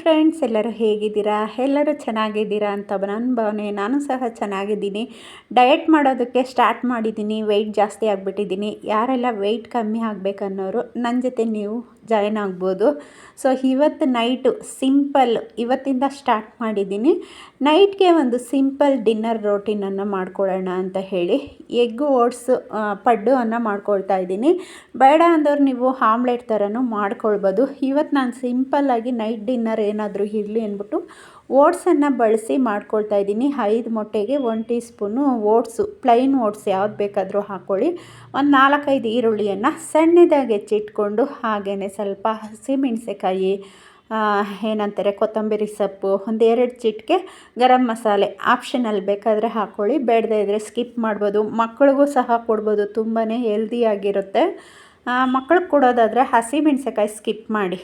Friends ಎಲ್ಲರೂ ಹೇಗಿದ್ದೀರಾ? ಎಲ್ಲರೂ ಚೆನ್ನಾಗಿದ್ದೀರಾ ಅಂತ ನನ್ನ ಭಾವನೆ, ನಾನು ಸಹ ಚೆನ್ನಾಗಿದ್ದೀನಿ. ಡಯಟ್ ಮಾಡೋದಕ್ಕೆ ಸ್ಟಾರ್ಟ್ ಮಾಡಿದ್ದೀನಿ ವೆಯ್ಟ್ ಜಾಸ್ತಿ ಆಗಿಬಿಟ್ಟಿದ್ದೀನಿ. ಯಾರೆಲ್ಲ ವೆಯ್ಟ್ ಕಮ್ಮಿ ಆಗಬೇಕನ್ನೋರು ನನ್ನ ಜೊತೆ ನೀವು ಜಾಯ್ನ್ ಆಗ್ಬೋದು. ಸೊ ಇವತ್ತು ನೈಟು ಸಿಂಪಲ್ ಇವತ್ತಿಂದ ಸ್ಟಾರ್ಟ್ ಮಾಡಿದ್ದೀನಿ. ನೈಟ್ಗೆ ಒಂದು ಸಿಂಪಲ್ ಡಿನ್ನರ್ ರೋಟೀನನ್ನು ಮಾಡ್ಕೊಳ್ಳೋಣ ಅಂತ ಹೇಳಿ ಎಗ್ ಓಟ್ಸ್ ಪಡ್ಡು ಅನ್ನ ಮಾಡ್ಕೊಳ್ತಾ ಇದ್ದೀನಿ. ಬೇಡ ಅಂದವ್ರು ನೀವು ಆಮ್ಲೆಟ್ ಥರನೂ ಮಾಡ್ಕೊಳ್ಬೋದು. ಇವತ್ತು ನಾನು ಸಿಂಪಲ್ಲಾಗಿ ನೈಟ್ ಡಿನ್ನರ್ ಏನಾದರೂ ಇರಲಿ ಅಂದ್ಬಿಟ್ಟು ಓಟ್ಸನ್ನು ಬಳಸಿ ಮಾಡ್ಕೊಳ್ತಾ ಇದ್ದೀನಿ. ಐದು ಮೊಟ್ಟೆಗೆ one teaspoon oats, plain oats ಯಾವ್ದು ಬೇಕಾದರೂ ಹಾಕ್ಕೊಳ್ಳಿ. ಒಂದು ನಾಲ್ಕೈದು ಈರುಳ್ಳಿಯನ್ನು ಸಣ್ಣದಾಗಿ ಹೆಚ್ಚಿಟ್ಕೊಂಡು ಹಾಗೆಯೇ ಸ್ವಲ್ಪ ಹಸಿಮೆಣಸೆಕಾಯಿ ಏನಂತಾರೆ ಕೊತ್ತಂಬರಿ ಸೊಪ್ಪು, ಒಂದು ಎರಡು ಚಿಟಿಕೆ ಗರಂ ಮಸಾಲೆ ಆಪ್ಷನಲ್ ಬೇಕಾದರೆ ಹಾಕ್ಕೊಳ್ಳಿ. ಬೇಡದೇ ಇದ್ದರೆ ಸ್ಕಿಪ್ ಮಾಡ್ಬೋದು. ಮಕ್ಕಳಿಗೂ ಸಹ ಕೊಡ್ಬೋದು. ತುಂಬಾ ಹೆಲ್ದಿಯಾಗಿರುತ್ತೆ ಮಕ್ಕಳಿಗೆ ಕೊಡೋದಾದರೆ ಹಸಿಮೆಣಸೆಕಾಯಿ ಸ್ಕಿಪ್ ಮಾಡಿ.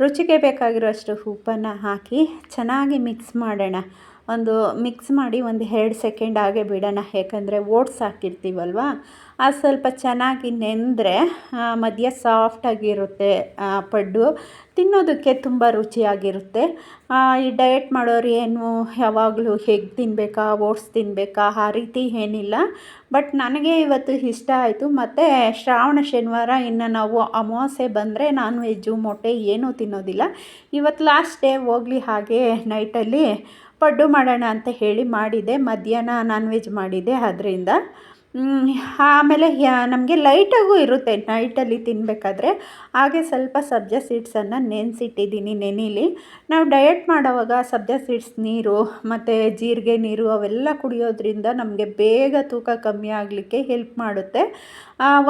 ರುಚಿಗೆ ಬೇಕಾಗಿರುವಷ್ಟು ಉಪ್ಪನ್ನು ಹಾಕಿ ಚೆನ್ನಾಗಿ ಮಿಕ್ಸ್ ಮಾಡೋಣ. ಒಂದು ಮಿಕ್ಸ್ ಮಾಡಿ ಒಂದು ಎರಡು ಸೆಕೆಂಡ್ ಹಾಗೆ ಬಿಡೋಣ. ಯಾಕಂದರೆ ಓಟ್ಸ್ ಹಾಕಿರ್ತೀವಲ್ವ? ಅದು ಸ್ವಲ್ಪ ಚೆನ್ನಾಗಿ ನೆಂದರೆ ಮಧ್ಯ ಸಾಫ್ಟಾಗಿರುತ್ತೆ ಪಡ್ಡು. ತಿನ್ನೋದಕ್ಕೆ ತುಂಬ ರುಚಿಯಾಗಿರುತ್ತೆ. ಈ ಡಯಟ್ ಮಾಡೋರು ಏನು ಯಾವಾಗಲೂ ಹೆಗ್ ತಿನ್ನಬೇಕಾ ಓಟ್ಸ್ ತಿನ್ನಬೇಕಾ ಆ ರೀತಿ ಏನಿಲ್ಲ. ಬಟ್ ನನಗೆ ಇವತ್ತು ಇಷ್ಟ ಆಯಿತು. ಮತ್ತು ಶ್ರಾವಣ, ಶನಿವಾರ ಇನ್ನು ನಾವು ಅಮಾವಾಸ್ಯೆ ಬಂದರೆ ನಾನ್ ವೆಜ್ಜು, ಮೊಟ್ಟೆ ಏನೂ ತಿನ್ನೋದಿಲ್ಲ. ಇವತ್ತು ಲಾಸ್ಟ್ ಡೇ ಹೋಗಲಿ ಹಾಗೆ ನೈಟಲ್ಲಿ ಪಡ್ಡು ಮಾಡೋಣ ಅಂತ ಹೇಳಿ ಮಾಡಿದೆ. ಮಧ್ಯಾಹ್ನ ನಾನ್ ವೆಜ್ ಮಾಡಿದೆ. ಅದರಿಂದ ಆಮೇಲೆ ನಮಗೆ ಲೈಟಾಗೂ ಇರುತ್ತೆ. ನೈಟಲ್ಲಿ ತಿನ್ನಬೇಕಾದ್ರೆ ಹಾಗೆ ಸ್ವಲ್ಪ ಸಬ್ಜಾ ಸೀಡ್ಸನ್ನು ನೆನೆಸಿಟ್ಟಿದ್ದೀನಿ ನೆನೀಲಿ. ನಾವು ಡಯಟ್ ಮಾಡೋವಾಗ ಸಬ್ಜಾ ಸೀಡ್ಸ್ ನೀರು, ಮತ್ತು ಜೀರಿಗೆ ನೀರು ಅವೆಲ್ಲ ಕುಡಿಯೋದ್ರಿಂದ ನಮಗೆ ಬೇಗ ತೂಕ ಕಮ್ಮಿ ಆಗಲಿಕ್ಕೆ ಹೆಲ್ಪ್ ಮಾಡುತ್ತೆ.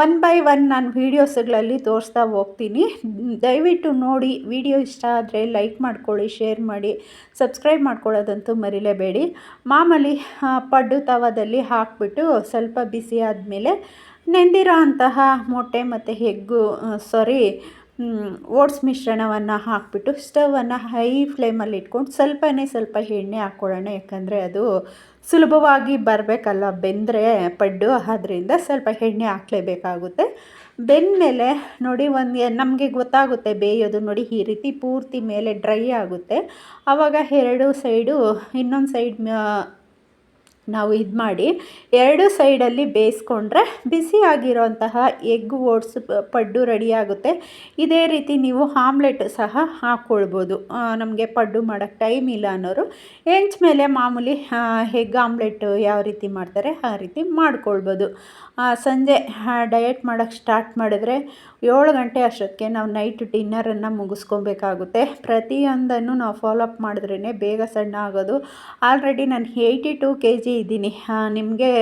ಒನ್ ಬೈ ಒನ್ ನಾನು ವೀಡಿಯೋಸ್ಗಳಲ್ಲಿ ತೋರಿಸ್ತಾ ಹೋಗ್ತೀನಿ. ದಯವಿಟ್ಟು ನೋಡಿ ವಿಡಿಯೋ ಇಷ್ಟ ಆದರೆ ಲೈಕ್ ಮಾಡ್ಕೊಳ್ಳಿ ಶೇರ್ ಮಾಡಿ ಸಬ್ಸ್ಕ್ರೈಬ್ ಮಾಡ್ಕೊಳ್ಳೋದಂತೂ ಮರಿಲೇಬೇಡಿ. ಮಾಮೂಲಿ ಪಡ್ಡು ತವದಲ್ಲಿ ಹಾಕಿಬಿಟ್ಟು ಸ್ವಲ್ಪ ಬಿಸಿ ಆದಮೇಲೆ ನೆಂದಿರೋ ಅಂತಹ ಮೊಟ್ಟೆ ಮತ್ತು ಹೆಗ್ಗು ಸಾರಿ ಓಟ್ಸ್ ಮಿಶ್ರಣವನ್ನು ಹಾಕಿಬಿಟ್ಟು ಸ್ಟವನ್ನು ಹೈ ಫ್ಲೇಮಲ್ಲಿ ಇಟ್ಕೊಂಡು ಸ್ವಲ್ಪನೇ ಸ್ವಲ್ಪ ಎಣ್ಣೆ ಹಾಕ್ಕೊಳ್ಳೋಣ. ಯಾಕಂದರೆ ಅದು ಸುಲಭವಾಗಿ ಬರಬೇಕಲ್ಲ ಬೆಂದರೆ ಪಡ್ಡು ಅದರಿಂದ ಸ್ವಲ್ಪ ಎಣ್ಣೆ ಹಾಕ್ಲೇಬೇಕಾಗುತ್ತೆ. ಬೆಂದಮೇಲೆ ನೋಡಿ ಒಂದು ನಮಗೆ ಗೊತ್ತಾಗುತ್ತೆ ಬೇಯೋದು ನೋಡಿ ಈ ರೀತಿ ಪೂರ್ತಿ ಮೇಲೆ ಡ್ರೈ ಆಗುತ್ತೆ. ಆವಾಗ ಎರಡು ಸೈಡು, ಇನ್ನೊಂದು ಸೈಡ್ ನಾವು ಇದು ಮಾಡಿ ಎರಡು ಸೈಡಲ್ಲಿ ಬೇಯಿಸ್ಕೊಂಡ್ರೆ ಬಿಸಿಯಾಗಿರೋಂತಹ ಎಗ್ ಓಟ್ಸ್ ಪಡ್ಡು ರೆಡಿಯಾಗುತ್ತೆ ಇದೇ ರೀತಿ ನೀವು ಆಮ್ಲೆಟ್ ಸಹ ಹಾಕ್ಕೊಳ್ಬೋದು ನಮಗೆ ಪಡ್ಡು ಮಾಡೋಕ್ಕೆ ಟೈಮ್ ಇಲ್ಲ ಅನ್ನೋರು ಹೆಂಚ್ ಮೇಲೆ ಮಾಮೂಲಿ ಎಗ್ ಆಮ್ಲೆಟ್ ಯಾವ ರೀತಿ ಮಾಡ್ತಾರೆ ಆ ರೀತಿ ಮಾಡ್ಕೊಳ್ಬೋದು. ಸಂಜೆ ಡಯಟ್ ಮಾಡೋಕ್ಕೆ ಸ್ಟಾರ್ಟ್ ಮಾಡಿದ್ರೆ ಏಳು ಗಂಟೆ ಅಷ್ಟೊತ್ತಿಗೆ ನಾವು ನೈಟ್ ಡಿನ್ನರನ್ನು ಮುಗಿಸ್ಕೊಬೇಕಾಗುತ್ತೆ. ಪ್ರತಿಯೊಂದನ್ನು ನಾವು ಫಾಲೋ ಅಪ್ ಮಾಡಿದ್ರೇ ಬೇಗ ಸಣ್ಣ ಆಗೋದು. ಆಲ್ರೆಡಿ ನಾನು ಏಯ್ಟಿ ಟು ಕೆ ಜಿ ಇದ್ದೀನಿ ನಿಮಗೆ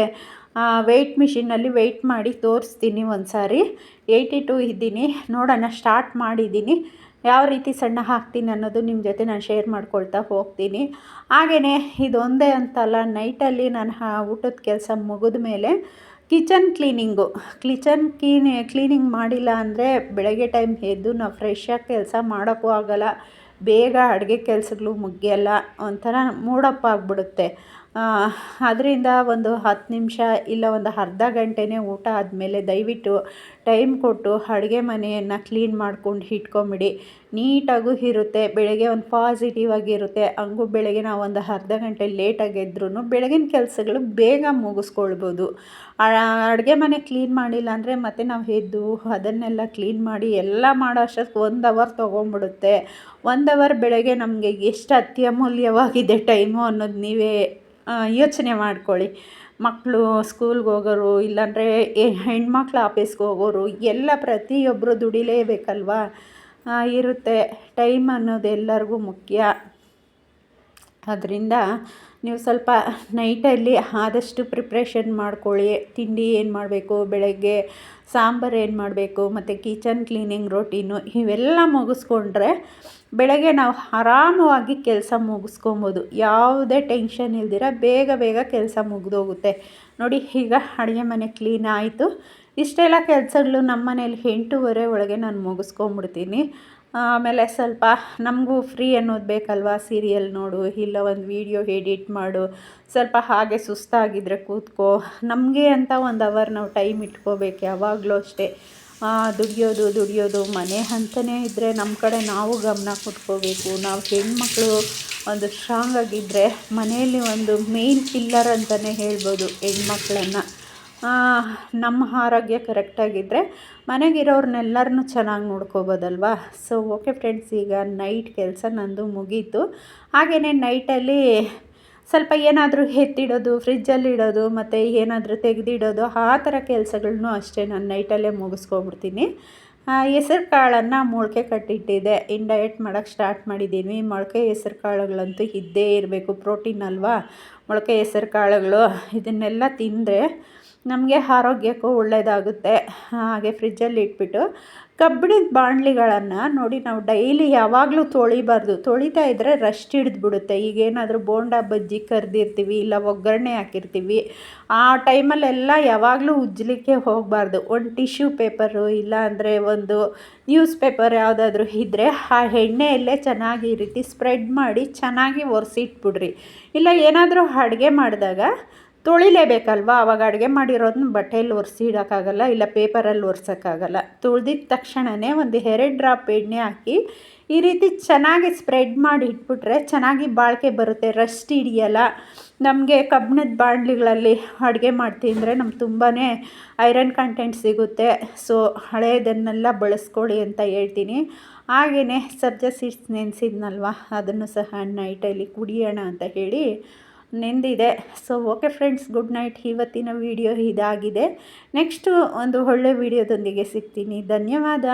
ವೆಯ್ಟ್ ಮಿಷಿನಲ್ಲಿ ವೆಯ್ಟ್ ಮಾಡಿ ತೋರಿಸ್ತೀನಿ ಒಂದು ಸಾರಿ ಏಯ್ಟಿ ಟು ಇದ್ದೀನಿ. ನೋಡೋಣ ಸ್ಟಾರ್ಟ್ ಮಾಡಿದ್ದೀನಿ. ಯಾವ ರೀತಿ ಸಣ್ಣ ಹಾಕ್ತೀನಿ ಅನ್ನೋದು ನಿಮ್ಮ ಜೊತೆ ನಾನು ಶೇರ್ ಮಾಡ್ಕೊಳ್ತಾ ಹೋಗ್ತೀನಿ. ಹಾಗೆಯೇ ಇದೊಂದೇ ಅಂತಲ್ಲ ನೈಟಲ್ಲಿ ನಾನು ಊಟದ ಕೆಲಸ ಮುಗಿದ ಮೇಲೆ ಕಿಚನ್ ಕ್ಲೀನಿಂಗು. ಕಿಚನ್ ಕ್ಲೀನಿ, ಕ್ಲೀನಿಂಗ್ ಮಾಡಿಲ್ಲ ಅಂದರೆ ಬೆಳಗ್ಗೆ ಟೈಮ್ ಎದ್ದು ನಾವು ಫ್ರೆಶ್ಶಾಗಿ ಕೆಲಸ ಮಾಡೋಕ್ಕೂ ಆಗೋಲ್ಲ. ಬೇಗ ಅಡುಗೆ ಕೆಲಸಗಳು ಮುಗಿಯಲ್ಲ. ಒಂಥರ ಮೂಡಪ್ ಆಗಿಬಿಡುತ್ತೆ ಅದರಿಂದ ಒಂದು ಹತ್ತು ನಿಮಿಷ ಇಲ್ಲ ಒಂದು ಅರ್ಧ ಗಂಟೆನೇ ಊಟ ಆದಮೇಲೆ ದಯವಿಟ್ಟು ಟೈಮ್ ಕೊಟ್ಟು ಅಡುಗೆ ಮನೆಯನ್ನು ಕ್ಲೀನ್ ಮಾಡ್ಕೊಂಡು ಇಟ್ಕೊಂಬಿಡಿ. ನೀಟಾಗೂ ಇರುತ್ತೆ, ಬೆಳಗ್ಗೆ ಒಂದು ಪಾಸಿಟಿವ್ ಆಗಿರುತ್ತೆ ಹಂಗೂ ಬೆಳಗ್ಗೆ ನಾವು ಒಂದು ಅರ್ಧ ಗಂಟೆ ಲೇಟಾಗಿ ಎದ್ರೂ ಬೆಳಗಿನ ಕೆಲಸಗಳು ಬೇಗ ಮುಗಿಸ್ಕೊಳ್ಬೋದು. ಅಡುಗೆ ಮನೆ ಕ್ಲೀನ್ ಮಾಡಿಲ್ಲ ಅಂದರೆ ಮತ್ತೆ ನಾವು ಎದ್ದು ಅದನ್ನೆಲ್ಲ ಕ್ಲೀನ್ ಮಾಡಿ ಎಲ್ಲ ಮಾಡೋ ಅಷ್ಟೊತ್ತಿಗೆ ಒಂದು ಅವರ್ ತೊಗೊಂಬಿಡುತ್ತೆ. ಒಂದು ಅವರ್ ಬೆಳಗ್ಗೆ ನಮಗೆ ಎಷ್ಟು ಅತ್ಯಮೂಲ್ಯವಾಗಿದೆ ಟೈಮು ಅನ್ನೋದು ನೀವೇ ಯೋಚನೆ ಮಾಡ್ಕೊಳ್ಳಿ. ಮಕ್ಕಳು ಸ್ಕೂಲ್ಗೆ ಹೋಗೋರು, ಇಲ್ಲಾಂದರೆ ಹೆಣ್ಮಕ್ಳು ಆಫೀಸ್ಗೆ ಹೋಗೋರು, ಎಲ್ಲ ಪ್ರತಿಯೊಬ್ಬರು ದುಡಿಲೇಬೇಕಲ್ವಾ? ಇರುತ್ತೆ. ಟೈಮ್ ಅನ್ನೋದು ಎಲ್ಲರಿಗೂ ಮುಖ್ಯ. ಅದರಿಂದ ನೀವು ಸ್ವಲ್ಪ ನೈಟಲ್ಲಿ ಆದಷ್ಟು ಪ್ರಿಪ್ರೇಷನ್ ಮಾಡ್ಕೊಳ್ಳಿ. ತಿಂಡಿ ಏನು ಮಾಡಬೇಕು? ಬೆಳಗ್ಗೆ ಸಾಂಬಾರು ಏನು ಮಾಡಬೇಕು? ಮತ್ತು ಕಿಚನ್ ಕ್ಲೀನಿಂಗ್ ರೊಟೀನು ಇವೆಲ್ಲ ಮುಗಿಸ್ಕೊಂಡ್ರೆ ಬೆಳಗ್ಗೆ ನಾವು ಆರಾಮವಾಗಿ ಕೆಲಸ ಮುಗಿಸ್ಕೊಬೋದು. ಯಾವುದೇ ಟೆನ್ಷನ್ ಇಲ್ದಿರ ಬೇಗ ಬೇಗ ಕೆಲಸ ಮುಗಿದೋಗುತ್ತೆ. ನೋಡಿ, ಈಗ ಅಡುಗೆ ಮನೆ ಕ್ಲೀನ್ ಆಯಿತು. ಇಷ್ಟೆಲ್ಲ ಕೆಲಸಗಳು ನಮ್ಮ ಮನೇಲಿ ಎಂಟೂವರೆ ಒಳಗೆ ನಾನು ಮುಗಿಸ್ಕೊಂಬಿಡ್ತೀನಿ ಆಮೇಲೆ ಸ್ವಲ್ಪ ನಮಗೂ ಫ್ರೀ ಅನ್ನೋದು ಬೇಕಲ್ವಾ ಸೀರಿಯಲ್ ನೋಡು, ಇಲ್ಲ ಒಂದು ವೀಡಿಯೋ ಎಡಿಟ್ ಮಾಡು, ಸ್ವಲ್ಪ ಹಾಗೆ ಸುಸ್ತಾಗಿದ್ದರೆ ಕೂತ್ಕೋ. ನಮಗೆ ಅಂತ ಒಂದು ಅವರ್ ನಾವು ಟೈಮ್ ಇಟ್ಕೋಬೇಕು ಯಾವಾಗಲೂ ಅಷ್ಟೇ. ದುಡಿಯೋದು ದುಡಿಯೋದು ಮನೆ ಅಂತಲೇ ಇದ್ದರೆ ನಮ್ಮ ಕಡೆ ನಾವು ಗಮನ ಕೊಟ್ಕೋಬೇಕು. ನಾವು ಹೆಣ್ಮಕ್ಳು ಒಂದು ಸ್ಟ್ರಾಂಗ್ ಆಗಿದ್ದರೆ ಮನೆಯಲ್ಲಿ ಒಂದು ಮೇನ್ ಪಿಲ್ಲರ್ ಅಂತಲೇ ಹೇಳ್ಬೋದು ಹೆಣ್ಮಕ್ಳನ್ನು. ನಮ್ಮ ಆರೋಗ್ಯ ಕರೆಕ್ಟಾಗಿದ್ದರೆ ಮನೆಗಿರೋರ್ನೆಲ್ಲರನ್ನೂ ಚೆನ್ನಾಗಿ ನೋಡ್ಕೋಬೋದಲ್ವಾ? ಸೊ ಓಕೆ ಫ್ರೆಂಡ್ಸ್ ಈಗ ನೈಟ್ ಕೆಲಸ ನಂದು ಮುಗೀತು. ಹಾಗೆಯೇ ನೈಟಲ್ಲಿ ಸ್ವಲ್ಪ ಏನಾದರೂ ಎತ್ತಿಡೋದು ಫ್ರಿಜ್ಜಲ್ಲಿ ಇಡೋದು, ಮತ್ತು ಏನಾದರೂ ತೆಗೆದಿಡೋದು, ಆ ಥರ ಕೆಲಸಗಳನ್ನೂ ಅಷ್ಟೇ ನಾನು ನೈಟಲ್ಲೇ ಮುಗಿಸ್ಕೊಬಿಡ್ತೀನಿ. ಹೆಸರು ಕಾಳನ್ನು ಮೊಳಕೆ ಕಟ್ಟಿಟ್ಟಿದ್ದೆ ಇನ್ ಡಯಟ್ ಮಾಡೋಕ್ಕೆ ಸ್ಟಾರ್ಟ್ ಮಾಡಿದ್ದೀನಿ ಮೊಳಕೆ ಹೆಸರು ಕಾಳುಗಳಂತೂ ಇದ್ದೇ ಇರಬೇಕು. ಪ್ರೋಟೀನ್ ಅಲ್ವಾ? ಮೊಳಕೆ ಹೆಸರು ಕಾಳುಗಳು, ಇದನ್ನೆಲ್ಲ ತಿಂದರೆ ನಮಗೆ ಆರೋಗ್ಯಕ್ಕೂ ಒಳ್ಳೆಯದಾಗುತ್ತೆ ಹಾಗೆ ಫ್ರಿಜ್ಜಲ್ಲಿ ಇಟ್ಬಿಟ್ಟು ಕಬ್ಬಿಣದ ಬಾಣಲಿಗಳನ್ನು ನೋಡಿ ನಾವು ಡೈಲಿ ಯಾವಾಗಲೂ ತೊಳಿಬಾರ್ದು. ತೊಳಿತಾ ಇದ್ದರೆ ರಸ್ಟ್ ಹಿಡಿದ್ಬಿಡುತ್ತೆ. ಈಗೇನಾದರೂ ಬೋಂಡ ಬಜ್ಜಿ ಕರೆದಿರ್ತೀವಿ ಇಲ್ಲ ಒಗ್ಗರಣೆ ಹಾಕಿರ್ತೀವಿ. ಆ ಟೈಮಲ್ಲೆಲ್ಲ ಯಾವಾಗಲೂ ಉಜ್ಜಲಿಕ್ಕೆ ಹೋಗಬಾರ್ದು. ಒಂದು ಟಿಶ್ಯೂ ಪೇಪರು ಇಲ್ಲ ಅಂದರೆ ಒಂದು ನ್ಯೂಸ್ ಪೇಪರ್ ಯಾವುದಾದ್ರೂ ಇದ್ದರೆ ಆ ಎಣ್ಣೆಯಲ್ಲೇ ಚೆನ್ನಾಗಿ ರೀತಿ ಸ್ಪ್ರೆಡ್ ಮಾಡಿ ಚೆನ್ನಾಗಿ ಒರೆಸಿಟ್ಬಿಡ್ರಿ. ಇಲ್ಲ ಏನಾದರೂ ಅಡುಗೆ ಮಾಡಿದಾಗ ತೊಳಿಲೇಬೇಕಲ್ವ? ಆವಾಗ ಅಡುಗೆ ಮಾಡಿರೋದನ್ನ ಬಟ್ಟೆಯಲ್ಲಿ ಒರೆಸಿ ಇಡೋಕ್ಕಾಗಲ್ಲ, ಇಲ್ಲ ಪೇಪರಲ್ಲಿ ಒರೆಸೋಕ್ಕಾಗಲ್ಲ. ತೊಳ್ದಿದ ತಕ್ಷಣವೇ ಒಂದು ಎರಡು ಡ್ರಾಪ್ ಎಣ್ಣೆ ಹಾಕಿ ಈ ರೀತಿ ಚೆನ್ನಾಗಿ ಸ್ಪ್ರೆಡ್ ಮಾಡಿ ಇಟ್ಬಿಟ್ರೆ ಚೆನ್ನಾಗಿ ಬಾಳಿಕೆ ಬರುತ್ತೆ, ರಸ್ಟ್ ಹಿಡಿಯಲ್ಲ. ನಮಗೆ ಕಬ್ಬಿಣದ ಬಾಣಲಿಗಳಲ್ಲಿ ಅಡುಗೆ ಮಾಡ್ತೀವಿ ಅಂದರೆ ನಮ್ಗೆ ತುಂಬಾ ಐರನ್ ಕಂಟೆಂಟ್ ಸಿಗುತ್ತೆ. ಸೊ ಹಳೆಯದನ್ನೆಲ್ಲ ಬಳಸ್ಕೊಳ್ಳಿ ಅಂತ ಹೇಳ್ತೀನಿ. ಹಾಗೆಯೇ ಸಬ್ಜ ಸೀಡ್ಸ್ ನೆನೆಸಿದ್ನಲ್ವ? ಅದನ್ನು ಸಹ ನೈಟಲ್ಲಿ ಕುಡಿಯೋಣ ಅಂತ ಹೇಳಿ ನೆಂದಿದೆ. So okay friends good night ಇವತ್ತಿನ ವಿಡಿಯೋ ಇದಾಗಿದೆ. ನೆಕ್ಸ್ಟು ಒಂದು ಒಳ್ಳೆ ವಿಡಿಯೋದೊಂದಿಗೆ ಸಿಗ್ತೀನಿ. ಧನ್ಯವಾದ.